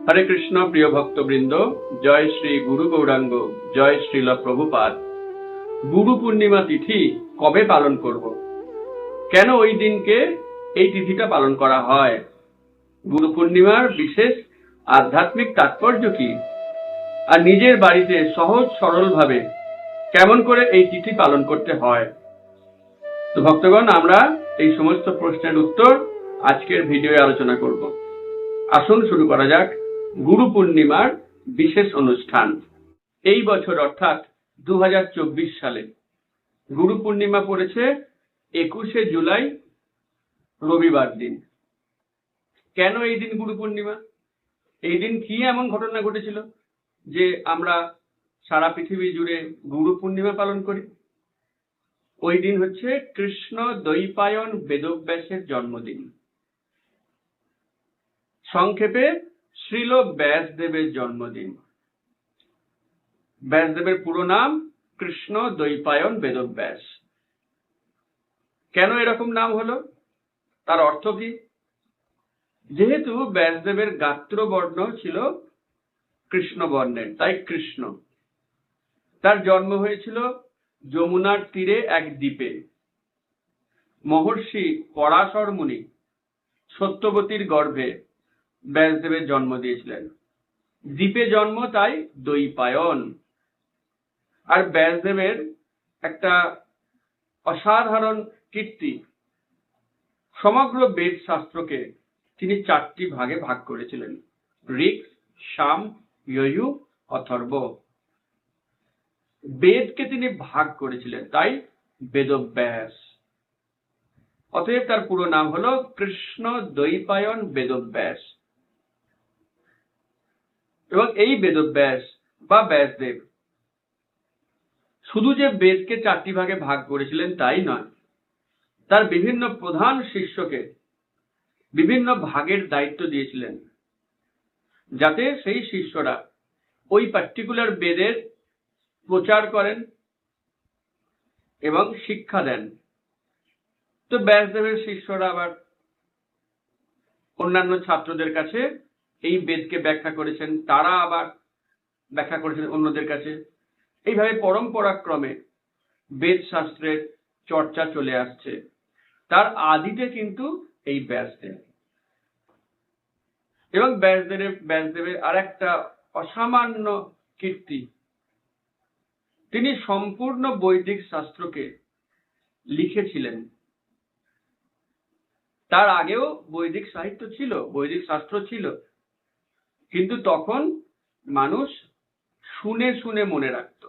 হরে কৃষ্ণ প্রিয় ভক্তবৃন্দ, জয় শ্রী গুরু গৌরাঙ্গ, জয় শ্রীল প্রভুপাদ। গুরু পূর্ণিমা তিথি কবে পালন করব? কেন ওই দিনকে এই তিথিটা পালন করা হয়? গুরু পূর্ণিমার বিশেষ আধ্যাত্মিক তাৎপর্য কি? আর নিজের বাড়িতে সহজ সরলভাবে কেমন করে এই তিথি পালন করতে হয়? তো ভক্তগণ, আমরা এই সমস্ত প্রশ্নের উত্তর আজকের ভিডিওয়ে আলোচনা করব। আসুন শুরু করা যাক। গুরু পূর্ণিমার বিশেষ অনুষ্ঠান। এই বছর অর্থাৎ দু সালে। গুরু পূর্ণিমা পড়েছে একুশে জুলাই, রবিবার দিন। কেন এই দিন গুরু পূর্ণিমা? এই দিন কি এমন ঘটনা ঘটেছিল যে আমরা সারা পৃথিবী জুড়ে গুরু পূর্ণিমা পালন করি? ওই দিন হচ্ছে কৃষ্ণ দৈপায়ন বেদব্যাসের জন্মদিন। সংক্ষেপে শ্রীল ব্যাসদেবের জন্মদিন। ব্যাসদেবের পুরো নাম কৃষ্ণ দৈপায়ন বেদব্যাস। কেন এরকম নাম হলো? তার অর্থ কি? যেহেতু ব্যাসদেবের গাত্রবর্ণ ছিল কৃষ্ণ বর্ণের তাই কৃষ্ণ। তার জন্ম হয়েছিল যমুনার তীরে এক দ্বীপে। মহর্ষি পরাশর মুনি সত্যবতীর গর্ভে ব্যাসদেবের জন্ম দিয়েছিলেন। দ্বীপে জন্ম, তাই দৈপায়ন। আর ব্যাসদেবের একটা অসাধারণ কীর্তি। সমগ্র বেদ শাস্ত্রকে তিনি চারটি ভাগে ভাগ করেছিলেন। ঋক, সাম ইয়ু অথর্ব। বেদকে তিনি ভাগ করেছিলেন, তাই বেদব্যাস। অতএব তার পুরো নাম হলো কৃষ্ণ দৈপায়ন বেদব্যাস। এবং এই বেদব্যাস বা ব্যাসদেব শুধু যে বেদকে চারটি ভাগে ভাগ করেছিলেন তাই নয়, তার বিভিন্ন প্রধান শিষ্যকে বিভিন্ন ভাগের দায়িত্ব দিয়েছিলেন, যাতে সেই শিষ্যরা ওই পার্টিকুলার বেদের প্রচার করেন এবং শিক্ষা দেন। তো ব্যাসদেবের শিষ্যরা আবার অন্যান্য ছাত্রদের কাছে এই বেদকে ব্যাখ্যা করেছেন, তারা আবার ব্যাখ্যা করেছেন অন্যদের কাছে। এইভাবে পরম্পরাক্রমে বেদ শাস্ত্রের চর্চা চলে আসছে। তার আদিতে কিন্তু এই ব্যাসদেব। এবং ব্যাসদেবের ব্যাসদেবের আর একটা অসামান্য কীর্তি। তিনি সম্পূর্ণ বৈদিক শাস্ত্রকে লিখেছিলেন। তার আগেও বৈদিক সাহিত্য ছিল, বৈদিক শাস্ত্র ছিল। কিন্তু তখন মানুষ শুনে শুনে মনে রাখত।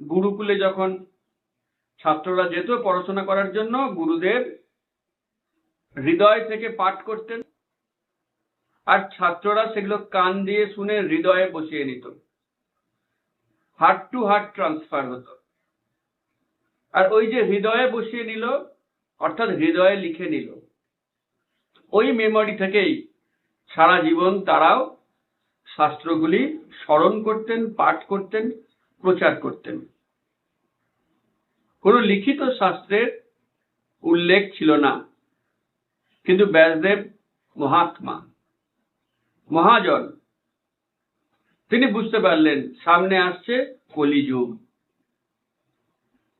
গুরুকুলে যখন ছাত্ররা যেত পড়াশোনা করার জন্য, গুরুদেব হৃদয় থেকে পাঠ করতেন আর ছাত্ররা সেগুলো কান দিয়ে শুনে হৃদয়ে বসিয়ে নিত। হার্ট টু হার্ট ট্রান্সফার হতো। আর ওই যে হৃদয়ে বসিয়ে নিল, অর্থাৎ হৃদয়ে লিখে নিল, ওই মেমরি থেকেই সারা জীবন তারাও শাস্ত্রগুলি স্মরণ করতেন, পাঠ করতেন, প্রচার করতেন। কোনো লিখিত শাস্ত্রের উল্লেখ ছিল না। কিন্তু ব্যাসদেব মহাত্মা, মহাজন, তিনি বুঝতে পারলেন, সামনে আসছে কলিযুগ।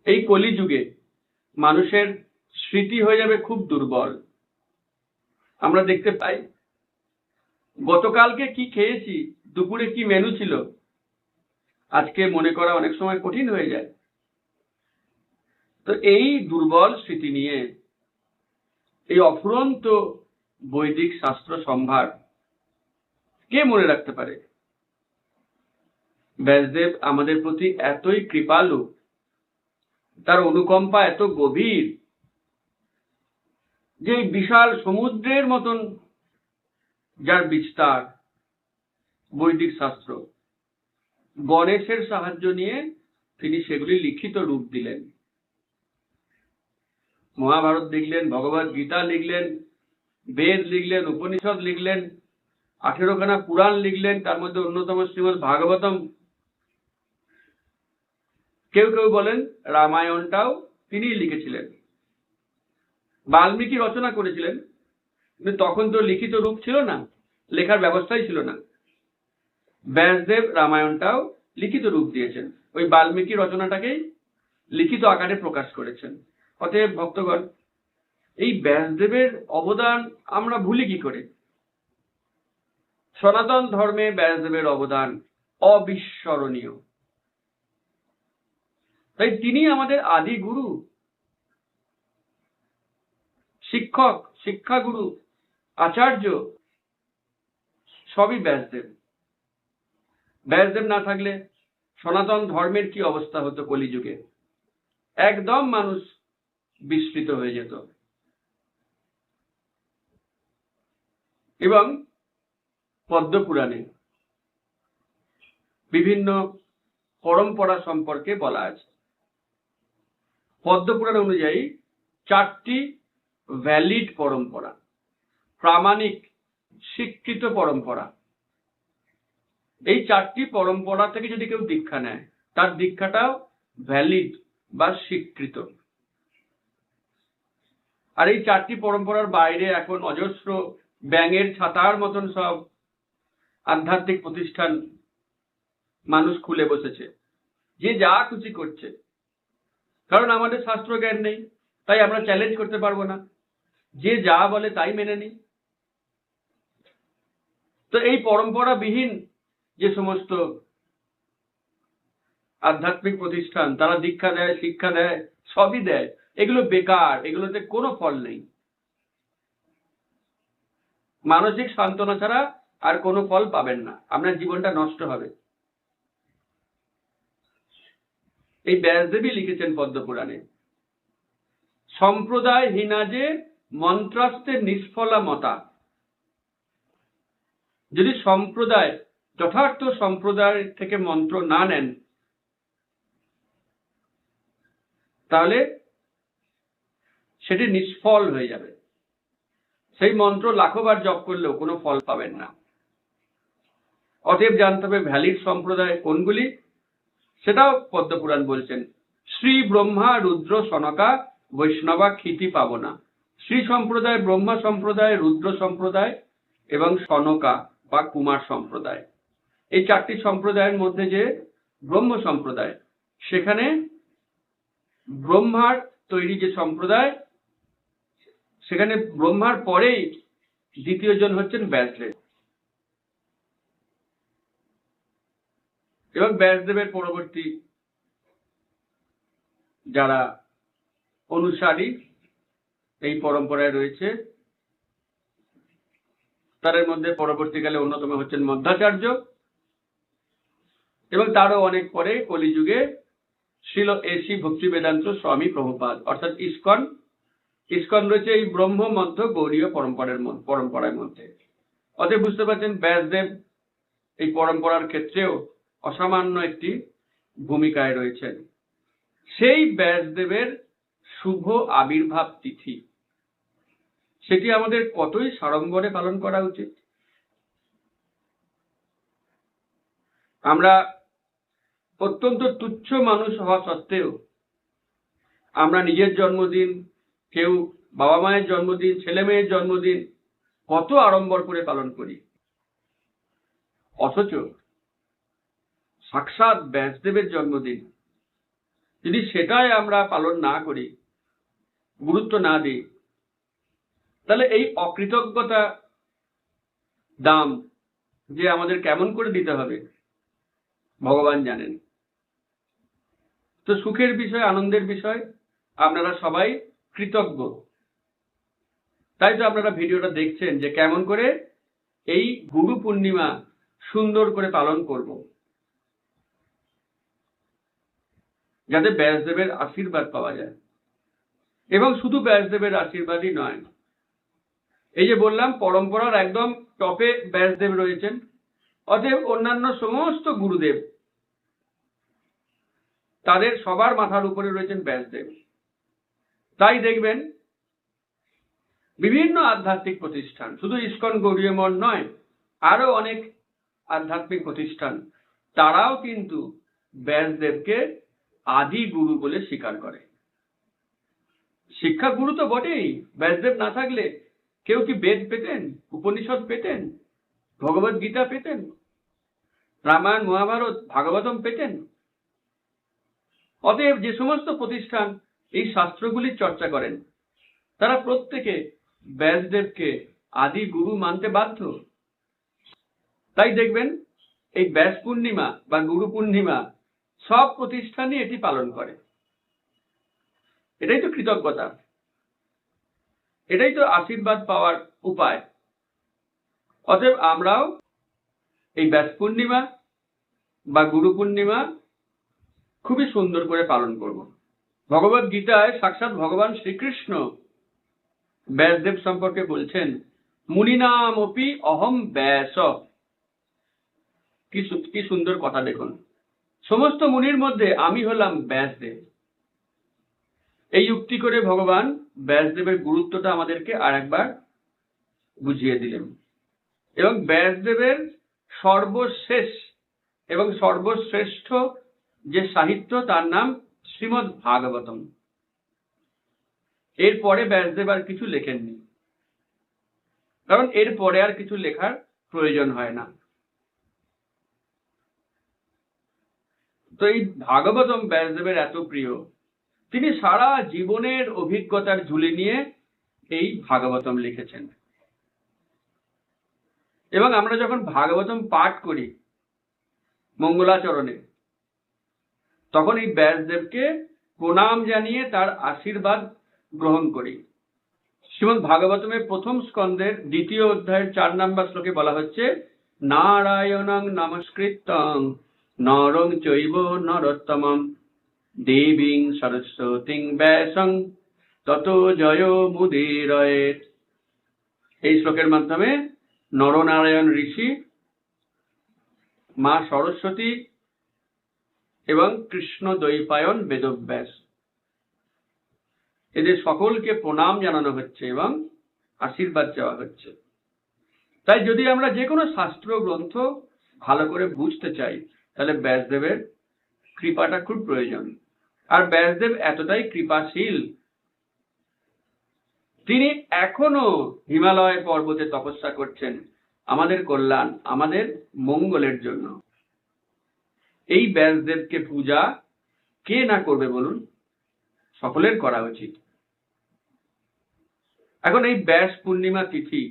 এই কলিযুগে মানুষের স্মৃতি হয়ে যাবে খুব দুর্বল। আমরা দেখতে পাই গতকালকে কি খেয়েছি? দুপুরে কি মেনু ছিল? আজকে মনে করা অনেক সময় কঠিন হয়ে যায়। তো এই দুর্বল স্মৃতি নিয়ে এই অফুরন্ত বৈদিক শাস্ত্র সম্ভার কে মনে রাখতে পারে? ব্যাসদেব আমাদের প্রতি এতই কৃপালু, তার অনুকম্পা এত গভীর যে বিশাল সমুদ্রের মতন যার বিস্তার বৈদিক শাস্ত্র। গণেশের সাহায্য নিয়ে তিনি সেগুলি লিখিত রূপ দিলেন। মহাভারত লিখলেন, ভগবত গীতা লিখলেন, বেদ লিখলেন, উপনিষদ লিখলেন, আঠেরোখানা পুরাণ লিখলেন, তার মধ্যে অন্যতম শ্রীমদ ভাগবতম। কেউ কেউ বলেন রামায়ণটাও তিনিই লিখেছিলেন। বাল্মীকি রচনা করেছিলেন। কিন্তু তখন তো লিখিত রূপ ছিল না, লেখার ব্যবস্থাই ছিল না। ব্যাসদেব রামায়ণটাও লিখিত রূপ দিয়েছেন। ওই বাল্মীকি রচনাটাকেই লিখিত আকারে প্রকাশ করেছেন। অতএব ভক্তগণ, এই ব্যাসদেবের অবদান আমরা ভুলি কি করে? সনাতন ধর্মে ব্যাসদেবের অবদান অবিস্মরণীয়। তাই তিনি আমাদের আদি গুরু, শিক্ষক, শিক্ষাগুরু আচার্য, সবই ব্যাসদেব। ব্যাসদেব না থাকলে সনাতন ধর্মের কি অবস্থা হতো কলিযুগে? একদম মানুষ বিস্মৃত হয়ে যেত। এবং পদ্মপুরাণে বিভিন্ন পরম্পরা সম্পর্কে বলা আছে। পদ্মপুরাণ অনুযায়ী চারটি ভ্যালিড পরম্পরা। প্রামাণিক স্বীকৃত পরম্পরা। এই চারটি পরম্পরা থেকে যদি কেউ দীক্ষা নেয়, তার দীক্ষাটাও ভ্যালিড বা স্বীকৃত। আর এই চারটি পরম্পরার বাইরে এখন অজস্র ব্যাঙের ছাতার মতন সব আধ্যাত্মিক প্রতিষ্ঠান মানুষ খুলে বসেছে। যে যা খুশি করছে। কারণ আমাদের শাস্ত্র জ্ঞান নেই, তাই আমরা চ্যালেঞ্জ করতে পারব না। যে যা বলে তাই মেনে নিই। তো এই পরম্পরা বিহীন যে সমস্ত আধ্যাত্মিক প্রতিষ্ঠান, তারা দীক্ষা দেয় শিক্ষা দেয় সবই দেয়। এগুলো বেকার, এগুলোতে কোনো ফল নেই। মানসিক সান্ত্বনা ছাড়া আর কোনো ফল পাবেন না। আপনার জীবনটা নষ্ট হবে। এই ব্যাসদেবী লিখেছেন পদ্মপুরাণে সম্প্রদায় হীনা যে মন্ত্রাস্তের নিষ্ফলা মতা যদি সম্প্রদায়, যথার্থ সম্প্রদায় থেকে মন্ত্র না নেন, তাহলে সেটি নিষ্ফল হয়ে যাবে। সেই মন্ত্র লাখবার জপ করলেও কোনো ফল পাবেন না। অতএব জানতে হবে ভ্যালিড সম্প্রদায় কোনগুলি? সেটাও পদ্মপুরাণ বলছেন, শ্রী ব্রহ্মা রুদ্র সনকা বৈষ্ণবা ক্ষিতি পাবনা। শ্রী সম্প্রদায় ব্রহ্মা সম্প্রদায়, রুদ্র সম্প্রদায় এবং সনকা। বা কুমার সম্প্রদায়। এই চারটি সম্প্রদায়ের মধ্যে যে ব্রহ্ম সম্প্রদায়, সেখানে ব্রহ্মার তৈরি যে সম্প্রদায়, সেখানে ব্রহ্মার পরেই দ্বিতীয় জন হচ্ছেন ব্যাসদেব। এবং ব্যাসদেবের পরবর্তী যারা অনুসারী, এই পরম্পরায় রয়েছে তাদের মধ্যে পরবর্তীকালে অন্যতম হচ্ছেন মধ্যাচার্য। এবং তারও অনেক পরে কলিযুগে ছিল এসি ভক্তি বেদান্ত স্বামী প্রভুপাদ, অর্থাৎ ইস্কন। ইস্কন রয়েছে এই ব্রহ্ম মধ্য গৌরীয় পরম্পরার পরম্পরার মধ্যে। অতএব বুঝতে পারছেন, ব্যাসদেব এই পরম্পরার ক্ষেত্রেও অসামান্য একটি ভূমিকায় রয়েছেন। সেই ব্যাসদেবের শুভ আবির্ভাব তিথি সেটি আমাদের কতই সাড়ম্বরে পালন করা উচিত? আমরা অত্যন্ত তুচ্ছ মানুষ হওয়া সত্ত্বেও আমরা নিজের জন্মদিন, কেউ বাবা মায়ের জন্মদিন, ছেলে মেয়ের জন্মদিন কত আড়ম্বর করে পালন করি? অথচ সাক্ষাৎ ব্যাসদেবের জন্মদিন, যদি সেটাই আমরা পালন না করি, গুরুত্ব না দিই তাহলে এই অকৃতজ্ঞতা দাম যে আমাদের কেমন করে দিতে হবে, ভগবান জানেন। তো সুখের বিষয়, আনন্দের বিষয়, আপনারা সবাই কৃতজ্ঞ। তাই তো আপনারা ভিডিওটা দেখছেন যে কেমন করে এই গুরু পূর্ণিমা সুন্দর করে পালন করব। যাতে ব্যাসদেবের আশীর্বাদ পাওয়া যায়। এবং শুধু ব্যাসদেবের আশীর্বাদই নয় এই যে বললাম, পরম্পরার একদম টপে ব্যাসদেব রয়েছেন। অতএব অন্যান্য সমস্ত গুরুদেব, তাদের সবার মাথার উপরে রয়েছেন ব্যাসদেব। তাই দেখবেন, বিভিন্ন আধ্যাত্মিক প্রতিষ্ঠান, শুধু ইস্কন গৌরীয় মঠ নয়, আরও অনেক আধ্যাত্মিক প্রতিষ্ঠান, তারাও কিন্তু ব্যাসদেবকে আদি গুরু বলে স্বীকার করে। শিক্ষা গুরু তো বটেই, ব্যাসদেব না থাকলে কেউ কি বেদ পেতেন? উপনিষদ পেতেন? ভগবত গীতা পেতেন? রামায়ণ, মহাভারত, ভাগবতম পেতেন? অতএব যে সমস্ত প্রতিষ্ঠান এই শাস্ত্রগুলির চর্চা করেন, তারা প্রত্যেকে ব্যাসদেবকে আদি গুরু মানতে বাধ্য। তাই দেখবেন, এই ব্যাস পূর্ণিমা বা গুরু পূর্ণিমা সব প্রতিষ্ঠানই এটি পালন করে। এটাই তো কৃতজ্ঞতা। এটাই তো আশীর্বাদ পাওয়ার উপায়। অতএব আমরাও এই ব্যাস পূর্ণিমা বা গুরু পূর্ণিমা খুবই সুন্দর করে পালন করব। ভগবত গীতায় সাক্ষাৎ ভগবান শ্রীকৃষ্ণ ব্যাসদেব সম্পর্কে বলছেন মুনিনাম অপি অহম ব্যাস। কি কি সুন্দর কথা দেখুন। সমস্ত মুনির মধ্যে আমি হলাম ব্যাসদেব। এই যুক্তি করে ভগবান ব্যাসদেবের গুরুত্বটা আমাদেরকে আর একবার বুঝিয়ে দিলেন। এবং ব্যাসদেবের সর্বশেষ এবং সর্বশ্রেষ্ঠ যে সাহিত্য, তার নাম শ্রীমৎ ভাগবতম এরপরে ব্যাসদেব আর কিছু লেখেননি। কারণ এরপরে আর কিছু লেখার প্রয়োজন হয় না। তো এই ভাগবতম ব্যাসদেবের এত প্রিয় তিনি সারা জীবনের অভিজ্ঞতার ঝুলি নিয়ে এই ভাগবতম লিখেছেন। এবং আমরা যখন ভাগবতম পাঠ করি মঙ্গলাচরণে, তখন এই ব্যাসদেবকে প্রণাম জানিয়ে তার আশীর্বাদ গ্রহণ করি। শ্রীমদ ভাগবতমের প্রথম স্কন্ধের দ্বিতীয় অধ্যায়ের চার নাম্বার শ্লোকে বলা হচ্ছে, নারায়ণং নমস্কৃতং নরং চৈব নরোত্তমম। দেবীং সরস্বতীং ব্যাসং, তত জয় মুদিরয়েত। এই শ্লোকের মাধ্যমে নরনারায়ণ ঋষি, মা সরস্বতী এবং কৃষ্ণ দ্বৈপায়ন বেদব্যাস। এদের সকলকে প্রণাম জানানো হচ্ছে এবং আশীর্বাদ চাওয়া হচ্ছে। তাই যদি আমরা যে কোনো শাস্ত্র গ্রন্থ ভালো করে বুঝতে চাই, তাহলে ব্যাসদেবের কৃপাটা খুব প্রয়োজন। আর ব্যাসদেব এতটাই কৃপাশীল। তিনি এখনও হিমালয় পর্বতে তপস্যা করছেন, আমাদের কল্যাণ, আমাদের মঙ্গলের জন্য। এই ব্যাসদেবকে পূজা কে না করবে বলুন? সকলের করা উচিত। এখন এই ব্যাস পূর্ণিমা তিথি,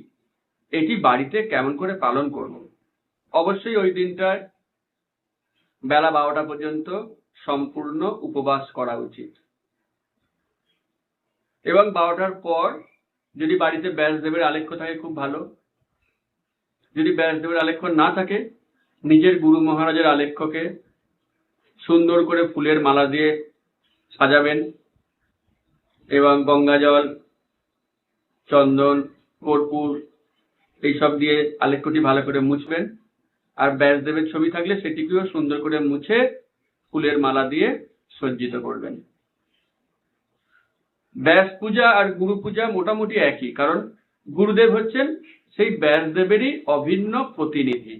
এটি বাড়িতে কেমন করে পালন করব? অবশ্যই ওই দিনটায় বেলা বারোটা পর্যন্ত সম্পূর্ণ উপবাস করা উচিত। এবং বারোটার পর যদি বাড়িতে ব্যাসদেবের আলেখ্য থাকে, খুব ভালো। যদি ব্যাসদেবের আলেখ্য না থাকে, নিজের গুরু মহারাজের আলেখ্যকে সুন্দর করে ফুলের মালা দিয়ে সাজাবেন এবং গঙ্গা জল, চন্দন, কর্পূর এইসব দিয়ে আলেখ্যটি ভালো করে মুছবেন। আর ব্যাসদেবের ছবি থাকলে সেটিকেও সুন্দর করে মুছে ফুলের মালা দিয়ে সজ্জিত করবেন। ব্যাস পূজা আর গুরু পূজা মোটামুটি একই, কারণ গুরুদেব হচ্ছেন সেই ব্যাসদেবেরই অভিন্ন প্রতিনিধি।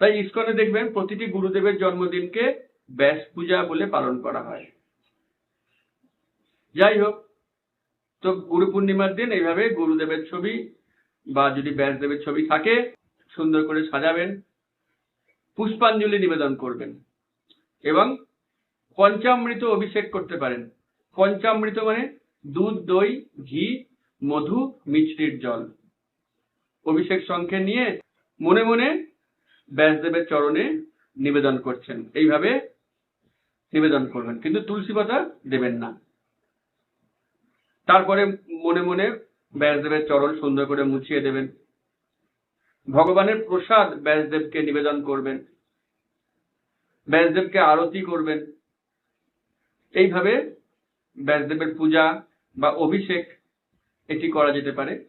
তাই ইস্কনে দেখবেন প্রতিটি গুরুদেবের জন্মদিনকে ব্যাস পূজা বলে পালন করা হয়। যাই হোক, তো গুরু পূর্ণিমার দিন এইভাবে গুরুদেবের ছবি বা যদি ব্যাসদেবের ছবি থাকে, সুন্দর করে সাজাবেন। পুষ্পাঞ্জলি নিবেদন করবেন। এবং পঞ্চামৃত অভিষেক করতে পারেন। পঞ্চামৃত মানে দুধ, দই, ঘি, মধু, মিষ্টির জল। অভিষেক সংখ্যে নিয়ে মনে মনে ব্যাসদেবের চরণে নিবেদন করছেন। এইভাবে নিবেদন করবেন। কিন্তু তুলসী পাতা দেবেন না। তারপরে মনে মনে ব্যাসদেবের চরণ সুন্দর করে মুছিয়ে দেবেন। ভগবানের প্রসাদ ব্যাসদেবকে নিবেদন করবেন, ব্যাসদেবকে আরতি করবেন। এইভাবে ব্যাসদেবের পূজা বা অভিষেক এটি করা যেতে পারে।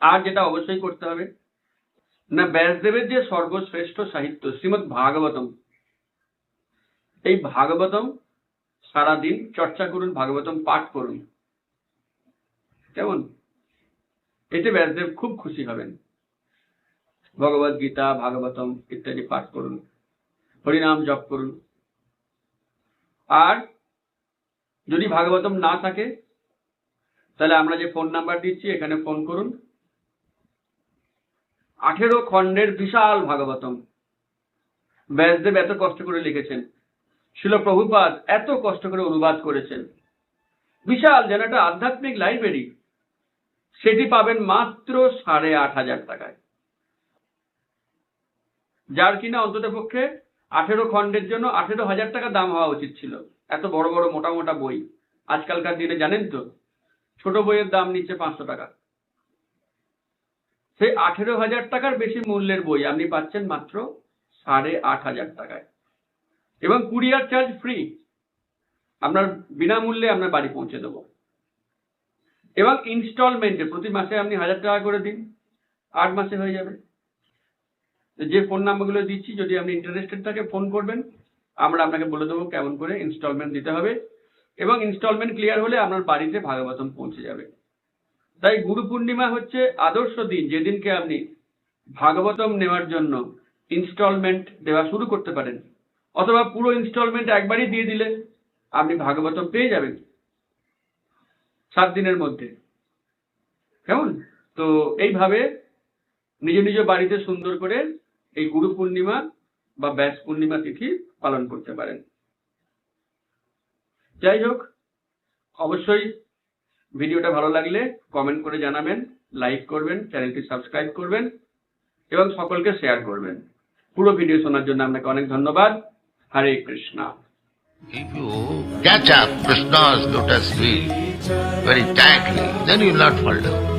আর যেটা অবশ্যই করতে হবে, না, ব্যাসদেবের যে সর্বশ্রেষ্ঠ সাহিত্য শ্রীমৎ ভাগবতম এই ভাগবতম সারাদিন চর্চা করুন, ভাগবতম পাঠ করুন। কেমন? এতে ব্যাসদেব খুব খুশি হবেন। ভগবত গীতা, ভাগবতম ইত্যাদি পাঠ করুন। হরিনাম জপ করুন। আর যদি ভাগবতম না থাকে, তাহলে আমরা যে ফোন নাম্বার দিচ্ছি, এখানে ফোন করুন। আঠেরো খণ্ডের বিশাল ভাগবতম। ব্যাসদেব এত কষ্ট করে লিখেছেন। শিল প্রভুপাদ এত কষ্ট করে অনুবাদ করেছেন। বিশাল যেন একটা আধ্যাত্মিক লাইব্রেরি। সেটি পাবেন মাত্র সাড়ে আট হাজার টাকায়। যার কিনা অন্তত পক্ষে আঠেরো খণ্ডের জন্য আঠেরো হাজার টাকা দাম হওয়া উচিত ছিল। এত বড় বড় মোটা মোটা বই। আজকালকার দিনে জানেন তো, ছোট বইয়ের দাম নিচ্ছে পাঁচশো টাকা। সেই আঠেরো হাজার টাকার বেশি মূল্যের বই আপনি পাচ্ছেন মাত্র সাড়ে আট হাজার টাকায়। এবং কুরিয়ার চার্জ ফ্রি। আপনার বিনামূল্যে আপনার বাড়ি পৌঁছে দেবো। এবং ইনস্টলমেন্টে প্রতি মাসে আপনি হাজার টাকা করে দিন। আট মাসে হয়ে যাবে। যে ফোন নাম্বারগুলো দিচ্ছি, যদি আপনি ইন্টারেস্টেড থাকে ফোন করবেন, আমরা আপনাকে বলে দেবো কেমন করে ইনস্টলমেন্ট দিতে হবে এবং ইনস্টলমেন্ট ক্লিয়ার হলে আপনার বাড়িতে ভাগবতম পৌঁছে যাবে। তাই গুরু পূর্ণিমা হচ্ছে আদর্শ দিন, যেদিনকে আপনি ভাগবতম নেওয়ার জন্য ইনস্টলমেন্ট দেওয়া শুরু করতে পারেন। অথবা পুরো ইনস্টলমেন্ট একবারই দিয়ে দিলে আপনি ভাগবতম পেয়ে যাবেন সাত দিনের মধ্যে। কেমন? তো এইভাবে নিজ নিজ বাড়িতে সুন্দর করে এই গুরু পূর্ণিমা বা ব্যাস পূর্ণিমা তিথি পালন করতে পারেন। যাই হোক অবশ্যই ভিডিওটা ভালো লাগলে কমেন্ট করে জানাবেন লাইক করবেন চ্যানেলটি সাবস্ক্রাইব করবেন এবং সকলকে শেয়ার করবেন। পুরো ভিডিও শোনার জন্য আপনাকে অনেক ধন্যবাদ। হরে Krishna. If you catch up Krishna's lotus feet very tightly, then you will not fall down.